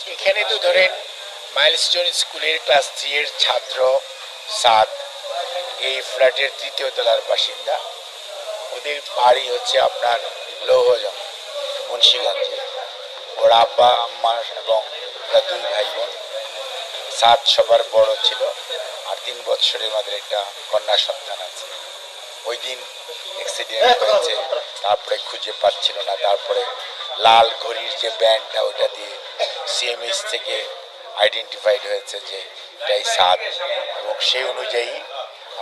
এখানে তো ধরেন মাইলস্টোন স্কুলের ক্লাস থ্রি এর ছাত্র সাদ এই ফ্ল্যাটের তৃতীয় তলার বাসিন্দা। ওদের বাড়ি হচ্ছে আপনার লৌহজং মুন্সিগঞ্জে। ওর আব্বা আম্মা এবং ওরা দুই ভাই বোন সাত সবার বড় ছিল আর তিন বৎসরের মধ্যে একটা কন্যা সন্তান আছে। ওই দিন অ্যাক্সিডেন্ট হয়েছে তারপরে খুঁজে পাচ্ছিল না তারপরে লাল ঘড়ির যে ব্যান্ডটা ওটা দিয়ে সিএমএস থেকে আইডেন্টিফাইড হয়েছে যে এটাই সাত, এবং সেই অনুযায়ী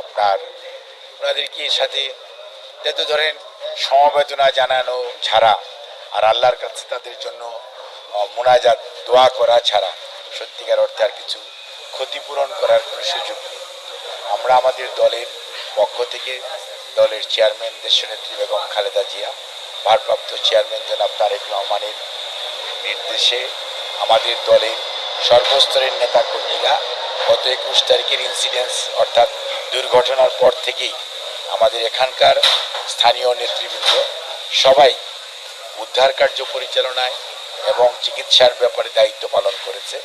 আপনার, ওনাদেরকে সাথে যাতে ধরেন সমবেদনা জানানো ছাড়া, আর আল্লাহর কাছে তাদের জন্য মোনাজাত, দোয়া করা ছাড়া সত্যিকার অর্থে আর কিছু ক্ষতিপূরণ করার কোনো সুযোগ নেই। আমরা আমাদের দলের পক্ষ থেকে, দলের চেয়ারম্যান দেশনেত্রী বেগম খালেদা জিয়া, ভারপ্রাপ্ত চেয়ারম্যান জনাব তারেক রহমানের নির্দেশে আমাদের দলের সর্বস্তরের নেতাকর্মীরা গত একুশ তারিখের ইনসিডেন্স অর্থাৎ দুর্ঘটনার পর থেকেই আমাদের এখানকার স্থানীয় নেতৃবৃন্দ সবাই উদ্ধার কার্য পরিচালনায় এবং চিকিৎসার ব্যাপারে দায়িত্ব পালন করেছে।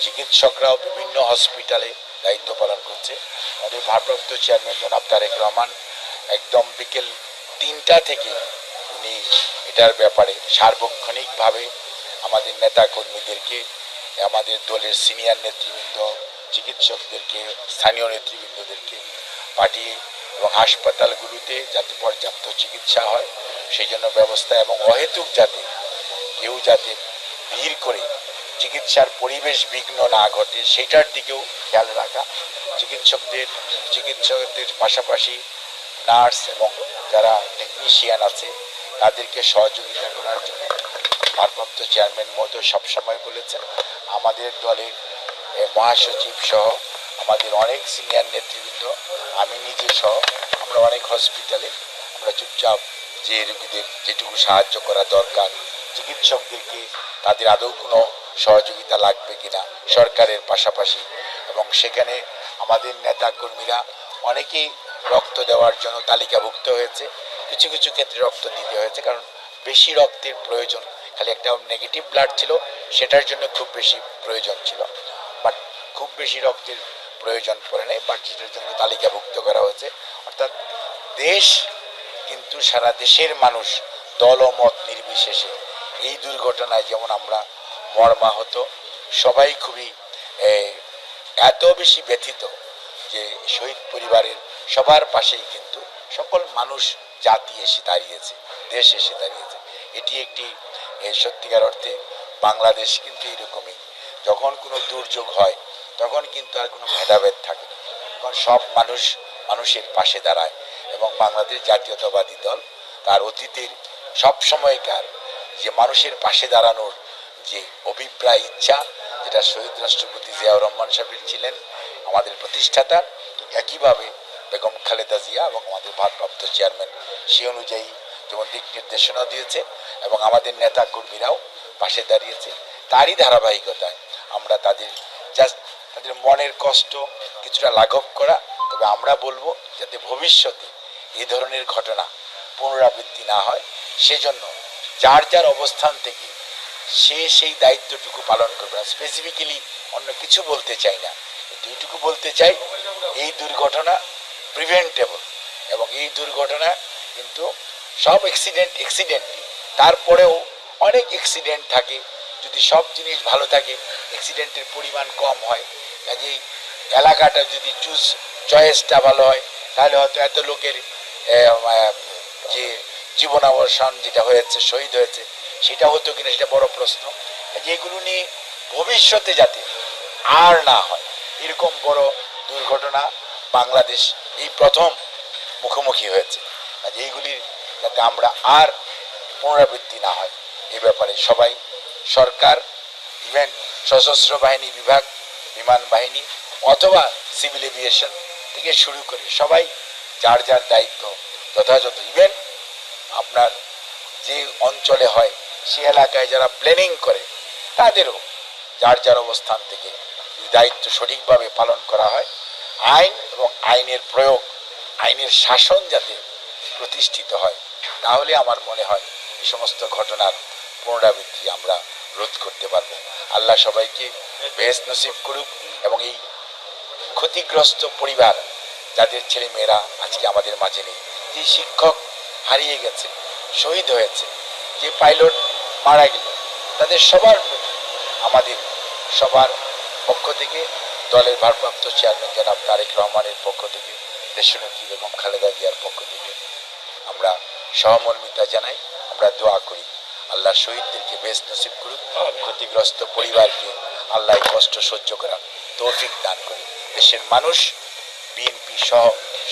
চিকিৎসকরাও বিভিন্ন হসপিটালে দায়িত্ব পালন করছে। আমাদের ভারপ্রাপ্ত চেয়ারম্যান জনাব তারেক রহমান একদম বিকেল তিনটা থেকে উনি এটার ব্যাপারে সার্বক্ষণিকভাবে আমাদের নেতা কর্মীদেরকে আমাদের দলের সিনিয়র নেতৃবৃন্দ, চিকিৎসকদেরকে, স্থানীয় নেতৃবৃন্দদেরকে পাঠিয়ে এবং হাসপাতালগুলোতে যাতে পর্যাপ্ত চিকিৎসা হয়, সেই জন্য ব্যবস্থা এবং অহেতুক যাতে কেউ যাতে ভিড় করে চিকিৎসার পরিবেশ বিঘ্ন না ঘটে, সেটার দিকেও খেয়াল রাখা। চিকিৎসকদের চিকিৎসকদের পাশাপাশি নার্স এবং যারা টেকনিশিয়ান আছে, তাদেরকে সহযোগিতা করার জন্য ভারপ্রাপ্ত চেয়ারম্যান মহোদয় সবসময় বলেছেন, আমাদের দলের মহাসচিব সহ আমাদের অনেক সিনিয়র নেতৃবৃন্দ, আমি নিজে সহ আমরা অনেক হসপিটালে আমরা চুপচাপ যে রোগীদের যেটুকু সাহায্য করা দরকার, চিকিৎসকদেরকে তাদের আদৌ কোনো সহযোগিতা লাগবে কিনা, সরকারের পাশাপাশি, এবং সেখানে আমাদের নেতা কর্মীরা অনেকেই রক্ত দেওয়ার জন্য তালিকাভুক্ত হয়েছে, কিছু কিছু ক্ষেত্রে রক্ত দিতে হয়েছে, কারণ বেশি রক্তের প্রয়োজন খালি একটা নেগেটিভ ব্লাড ছিল, সেটার জন্য খুব বেশি প্রয়োজন ছিল। বাট খুব বেশি রক্তের প্রয়োজন পড়ে নেই বাট সেটার জন্য তালিকাভুক্ত করা হয়েছে। অর্থাৎ দেশ কিন্তু সারা দেশের মানুষ দল ও মত নির্বিশেষে এই দুর্ঘটনায় যেমন আমরা মর্মাহত, সবাই খুবই এত বেশি ব্যথিত যে শহীদ পরিবারের সবার পাশেই কিন্তু সকল মানুষ, জাতি এসে দাঁড়িয়েছে, দেশ এসে দাঁড়িয়েছে। এটি একটি এ, সত্যিকার অর্থে বাংলাদেশ কিন্তু এরকমই যখন কোনো দুর্যোগ হয় তখন কিন্তু আর কোনো ভেদাভেদ থাকে না। তখন সব মানুষ মানুষের পাশে দাঁড়ায় এবং বাংলাদেশ জাতীয়তাবাদী দল তার অতীতের সব সময়কার যে মানুষের পাশে দাঁড়ানোর যে অভিপ্রায় ইচ্ছা যেটা শহীদ রাষ্ট্রপতি জিয়াউর রহমান সাহেবের ছিলেন আমাদের প্রতিষ্ঠাতা একইভাবে বেগম খালেদা জিয়া এবং আমাদের ভারপ্রাপ্ত চেয়ারম্যান সে অনুযায়ী যেমন দিক নির্দেশনা দিয়েছে এবং আমাদের নেতা কর্মীরাও পাশে দাঁড়িয়েছে। তারই ধারাবাহিকতায় আমরা তাদের জাস্ট তাদের মনের কষ্ট কিছুটা লাঘব করা, তবে আমরা বলব যাতে ভবিষ্যতে এই ধরনের ঘটনা পুনরাবৃত্তি না হয়, সেজন্য যার যার অবস্থান থেকে সে সেই দায়িত্বটুকু পালন করবে। না স্পেসিফিক্যালি অন্য কিছু বলতে চাই না, কিন্তু এইটুকু বলতে চাই, এই দুর্ঘটনা প্রিভেন্টেবল এবং এই দুর্ঘটনা কিন্তু সব অ্যাক্সিডেন্ট অ্যাক্সিডেন্টই তারপরেও অনেক অ্যাক্সিডেন্ট থাকে। যদি সব জিনিস ভালো থাকে অ্যাক্সিডেন্টের পরিমাণ কম হয়। কাজেই এলাকাটা যদি চুজ চয়েসটা ভালো হয়, তাহলে হয়তো এত লোকের যে জীবনাবসান যেটা হয়েছে, শহীদ হয়েছে, সেটা হতো কিনা সেটা বড় প্রশ্ন। যেগুলো নিয়ে ভবিষ্যতে যাতে আর না হয়, এরকম বড় দুর্ঘটনা বাংলাদেশ এই প্রথম মুখোমুখি হয়েছে। এইগুলির যাতে আমরা আর পুনরাবৃত্তি না হয়। এ ব্যাপারে সবাই, সরকার, ইভেন সশস্ত্র বাহিনী বিভাগ, বিমান বাহিনী, অথবা সিভিল এভিয়েশন থেকে শুরু করে সবাই যার যার দায়িত্ব যথাযথ। ইভেন আপনার যে অঞ্চলে হয়, সে এলাকায় যারা প্ল্যানিং করে, তাদেরও যার যার অবস্থান থেকে দায়িত্ব সঠিকভাবে পালন করা হয়, আইন এবং আইনের প্রয়োগ, আইনের শাসন যাতে প্রতিষ্ঠিত হয়। তাহলে আমার মনে হয় এই সমস্ত ঘটনার পুনরাবৃত্তি আমরা রোধ করতে পারব। আল্লাহ সবাইকে বেশ নসিব করুক এবং এই ক্ষতিগ্রস্ত পরিবার, যাদের ছেলে মেয়েরা আজকে আমাদের মাঝে নেই, যে শিক্ষক হারিয়ে গেছে, শহীদ হয়েছে, যে পাইলট মারা গেল, তাদের সবার আমাদের সবার পক্ষ থেকে, দলের ভারপ্রাপ্ত চেয়ারম্যান জনাব তারেক রহমানের পক্ষ থেকে, দেশনেত্রী বেগম খালেদা জিয়ার পক্ষ থেকে আমরা সহমর্মিতা জানাই আমরা দোয়া করি। আল্লাহ শহীদদেরকে বেশ নসিব করুক, ক্ষতিগ্রস্ত পরিবারকে আল্লাহ কষ্ট সহ্য করার তৌফিক দান করি। দেশের মানুষ, বিএনপি সহ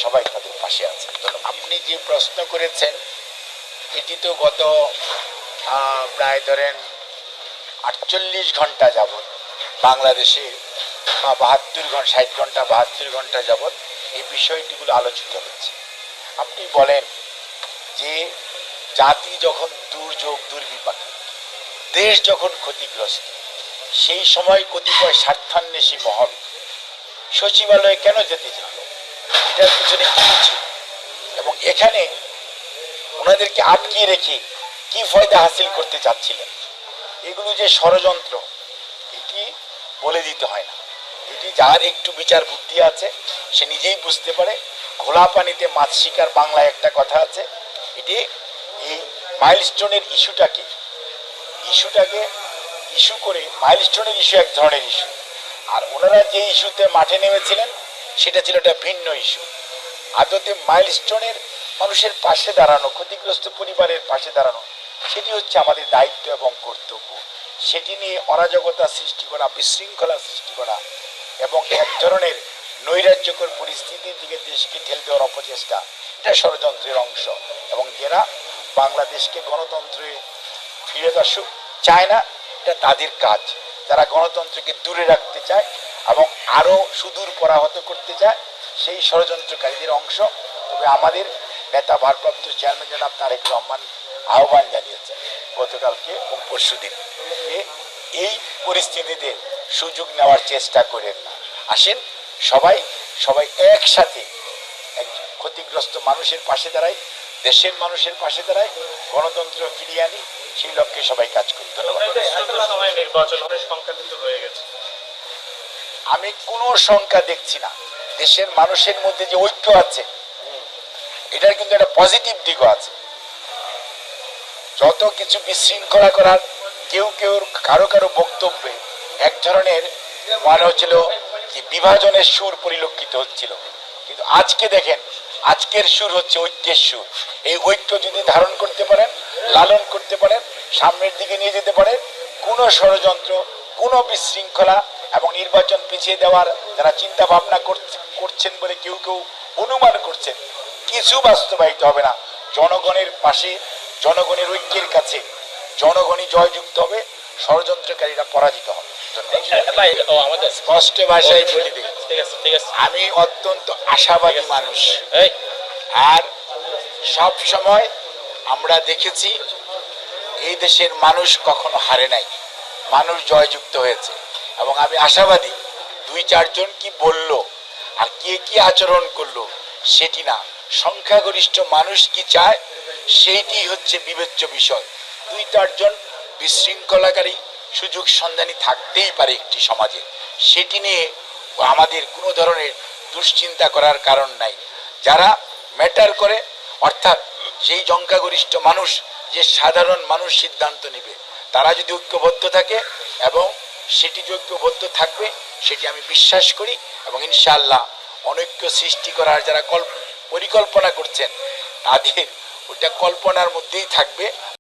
সবাই তাদের পাশে আছে। আপনি যে প্রশ্ন করেছেন, এটি তো গত প্রায় ধরেন আটচল্লিশ ঘণ্টা যাবৎ, বাংলাদেশে বা বাহাত্তর ঘণ্টা ষাট ঘণ্টা, বাহাত্তর ঘণ্টা যাবৎ এই বিষয়টিগুলো আলোচিত হচ্ছে। আপনি বলেন যে জাতি যখন দুর্যোগ, দুর্বিপাকে, দেশ যখন ক্ষতিগ্রস্ত, সেই সময় কতিপয় স্বার্থান্বেষী মহল সচিবালয়ে কেন যেতে চাইল এটার পিছনে কি ছিল এবং এখানে ওনাদেরকে আটকিয়ে রেখে কি ফয়দা হাসিল করতে চাচ্ছিলেন? এগুলো যে ষড়যন্ত্র, এটি বলে দিতে হয় না। এটি যার একটু বিচার বুদ্ধি আছে, সে নিজেই বুঝতে পারে। ঘোলা পানিতে মাছ শিকার বাংলায় একটা কথা আছে এটি এই মাইলস্টোনের ইস্যুটাকে ইস্যুটাকে ইস্যু করে মাইলস্টোনের ইস্যু এক ধরনের ইস্যু আর ওনারা যে ইস্যুতে মাঠে নেমেছিলেন, সেটা ছিল একটা ভিন্ন ইস্যু আদতে মাইলস্টোনের মানুষের পাশে দাঁড়ানো, ক্ষতিগ্রস্ত পরিবারের পাশে দাঁড়ানো, সেটি হচ্ছে আমাদের দায়িত্ব এবং কর্তব্য। সেটি নিয়ে অরাজকতা সৃষ্টি করা, বিশৃঙ্খলা সৃষ্টি করা এবং এক ধরনের নৈরাজ্যকর পরিস্থিতির দিকে দেশকে ঠেলে দেওয়ার অপচেষ্টা, এটা ষড়যন্ত্রের অংশ। যারা বাংলাদেশকে গণতন্ত্রে ফিরে আসুক চায় না এটা তাদের কাজ। যারা গণতন্ত্রকে দূরে রাখতে চায় এবং আরও সুদূর পরাহত করতে চায়, সেই ষড়যন্ত্রকারীদের অংশ। তবে আমাদের নেতা, ভারপ্রাপ্ত চেয়ারম্যান জনাব তারেক রহমান আহ্বান জানিয়েছেন গতকালকে এবং পরশুদিন এই পরিস্থিতিতে সুযোগ নেওয়ার চেষ্টা করেন না। আসেন, সবাই সবাই একসাথে ক্ষতিগ্রস্ত মানুষের পাশে দাঁড়াই। দেশের মানুষের পাশে দাঁড়ায় গণতন্ত্র ফিরিয়ে আনি সেই লক্ষ্যে সবাই কাজ করি। ধন্যবাদ। আমি কোনো সংখ্যা দেখছি না। দেশের মানুষের মধ্যে যে ঐক্য আছে এটার কিন্তু একটা পজিটিভ দিকও আছে। যত কিছু বিশৃঙ্খলা করার কেউ কেউ কারও কারও বক্তব্যে এক ধরনের মনে হচ্ছিল যে বিভাজনের সুর পরিলক্ষিত হচ্ছিল। কিন্তু আজকে দেখেন আজকের সুর হচ্ছে ঐক্যের সুর এই ঐক্য যদি ধারণ করতে পারেন, লালন করতে পারেন, সামনের দিকে নিয়ে যেতে পারেন, কোনো ষড়যন্ত্র, কোনো বিশৃঙ্খলা এবং নির্বাচন পিছিয়ে দেওয়ার যারা চিন্তা ভাবনা করছে- করছেন বলে কেউ কেউ অনুমান করছেন, কিছু বাস্তবায়িত হবে না জনগণের পাশে, জনগণের ঐক্যের কাছে, জনগণই জয়যুক্ত হবে, ষড়যন্ত্রকারীরা পরাজিত হবে। ভাই ও আমাদের স্পষ্ট ভাষায় বলে দিই ঠিক আছে ঠিক আছে। আমি অত্যন্ত আশাবাদী মানুষ। আর সব সময় আমরা দেখেছি এই দেশের মানুষ কখনো হারে নাই। মানুষ জয়যুক্ত হয়েছে। এবং আমি আশাবাদী দুই চারজন কি বলল আর কে কি আচরণ করল সেটি না। সংখ্যাগরিষ্ঠ মানুষ কি চায় সেইটি হচ্ছে বিবেচ্য বিষয়। দুই চারজন বিশৃঙ্খলাকারী সুযোগ সন্ধানী থাকতেই পারে একটি সমাজে। সেটি নিয়ে আমাদের কোনো ধরনের দুশ্চিন্তা করার কারণ নাই। যারা ম্যাটার করে, অর্থাৎ সেই সংখ্যাগরিষ্ঠ মানুষ, যে সাধারণ মানুষ সিদ্ধান্ত নেবে, তারা যদি ঐক্যবদ্ধ থাকে এবং সেটি যে ঐক্যবদ্ধ থাকবে, সেটি আমি বিশ্বাস করি এবং ইনশাআল্লাহ অনৈক্য সৃষ্টি করার যারা কল্প, পরিকল্পনা করছেন, তাদের ওটা কল্পনার মধ্যেই থাকবে।